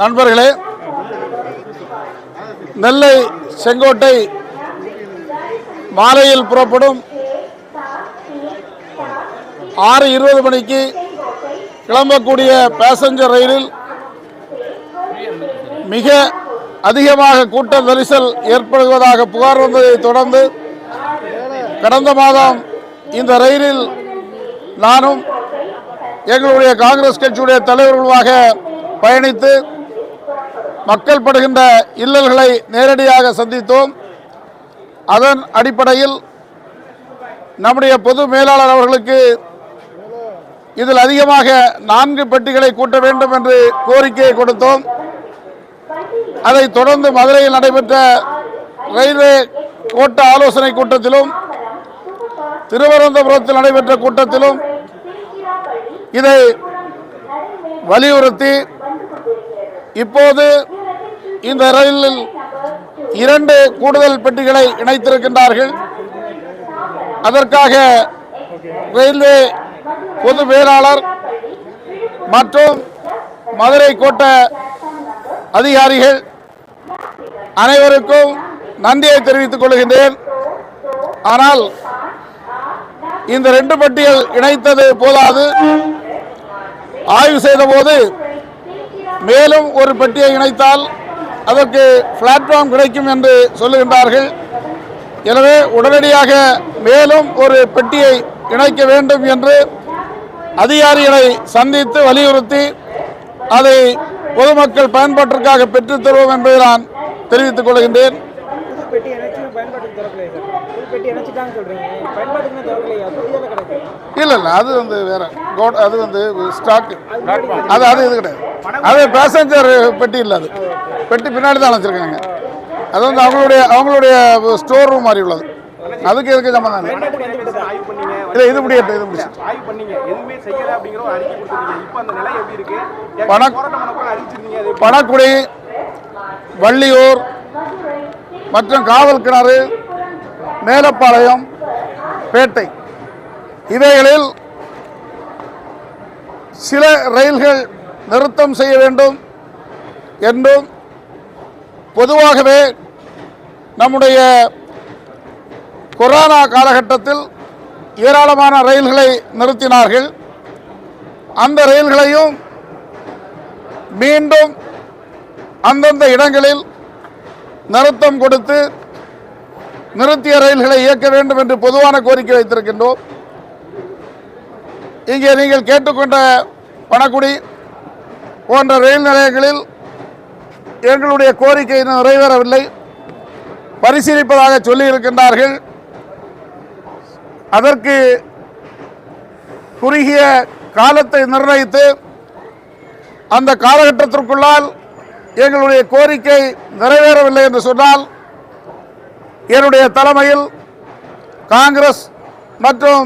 நண்பர்களே நெல்லை செங்கோட்டை மாலையில் புறப்படும் ஆறு இருபது மணிக்கு கிளம்பக்கூடிய பேசஞ்சர் ரயிலில் மிக அதிகமாக கூட்ட நெரிசல் ஏற்படுவதாக புகார் வந்ததை தொடர்ந்து கடந்த மாதம் இந்த ரயிலில் நானும் எங்களுடைய காங்கிரஸ் கட்சியுடைய தலைவர்களுமாக பயணித்து மக்கள் படுகின்ற இல்லல்களை நேரடியாக சந்தித்தோம். அதன் அடிப்படையில் நம்முடைய பொது மேலாளர் அவர்களுக்கு இதில் அதிகமாக நான்கு பெட்டிகளை கூட்ட வேண்டும் என்று கோரிக்கையை கொடுத்தோம். அதை தொடர்ந்து மதுரையில் நடைபெற்ற ரயில்வே கோட்ட ஆலோசனை கூட்டத்திலும் திருவனந்தபுரத்தில் நடைபெற்ற கூட்டத்திலும் இதை வலியுறுத்தி இப்போது இந்த ரயிலில் இரண்டு கூடுதல் பெட்டிகளை இணைத்திருக்கின்றார்கள். அதற்காக ரயில்வே பொது மேலாளர் மற்றும் மதுரை கோட்ட அதிகாரிகள் அனைவருக்கும் நன்றியை தெரிவித்துக் கொள்கின்றேன். ஆனால் இந்த ரெண்டு பட்டியல் இணைத்தது போதாது. ஆய்வு செய்தபோது மேலும் ஒரு பெட்டியை இணைத்தால் அதற்கு பிளாட்ஃபார்ம் கிடைக்கும் என்று சொல்லுகின்றார்கள். எனவே உடனடியாக மேலும் ஒரு பெட்டியை இணைக்க வேண்டும் என்று அதிகாரிகளை சந்தித்து வலியுறுத்தி அதை பொதுமக்கள் பயன்பாட்டிற்காக பெற்றுத் தருவோம் என்பதை நான் தெரிவித்துக் கொள்கின்றேன். பயன்பாட்டுக்கு திறக்கலையே சார். திறக்கலையா? இல்லை இல்லை அது வந்து வேற. கோட் அது வந்து ஸ்டாக் அது அது இது கிடையாது. அது பேசஞ்சர் பெட்டி இல்லை அது. பெட்டி பின்னாடி தான் வச்சுருக்காங்க. அது வந்து அவங்களுடைய அவங்களுடைய ஸ்டோர் ரூம் மாதிரி உள்ளது. அதுக்கு எதுக்கு சம்மந்தம் இல்லை இது முடியட்டும் இது முடிச்சு. பண- பணக்குடி வள்ளியூர் மற்றும் காவல் கிணறு மேலப்பாளையம் பேட்டை. இவைகளில் சில ரயில்கள் நிறுத்தம் செய்ய வேண்டும் என்றும் பொதுவாகவே நம்முடைய கொரோனா காலகட்டத்தில் ஏராளமான ரயில்களை நிறுத்தினார்கள். அந்த ரயில்களையும் மீண்டும் அந்தந்த இடங்களில் நிறுத்தம் கொடுத்து நிறுத்திய ரயில்களை இயக்க வேண்டும் என்று பொதுவான கோரிக்கை வைத்திருக்கின்றோம். இங்கே நீங்கள் கேட்டுக்கொண்ட பணக்குடி போன்ற ரயில் நிலையங்களில் எங்களுடைய கோரிக்கை இன்னும் நிறைவேறவில்லை. பரிசீலிப்பதாக சொல்லியிருக்கின்றார்கள் அதற்கு குறுகிய காலத்தை நிர்ணயித்து அந்த காலகட்டத்திற்குள்ளால் எங்களுடைய கோரிக்கை நிறைவேறவில்லை என்று சொன்னால் என்னுடைய தலைமையில் காங்கிரஸ் மற்றும்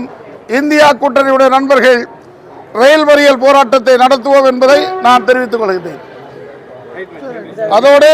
இந்தியா கூட்டணியுடைய நண்பர்கள் ரயில் மறியல் போராட்டத்தை நடத்துவோம் என்பதை நான் தெரிவித்துக் கொள்கிறேன். அதோடு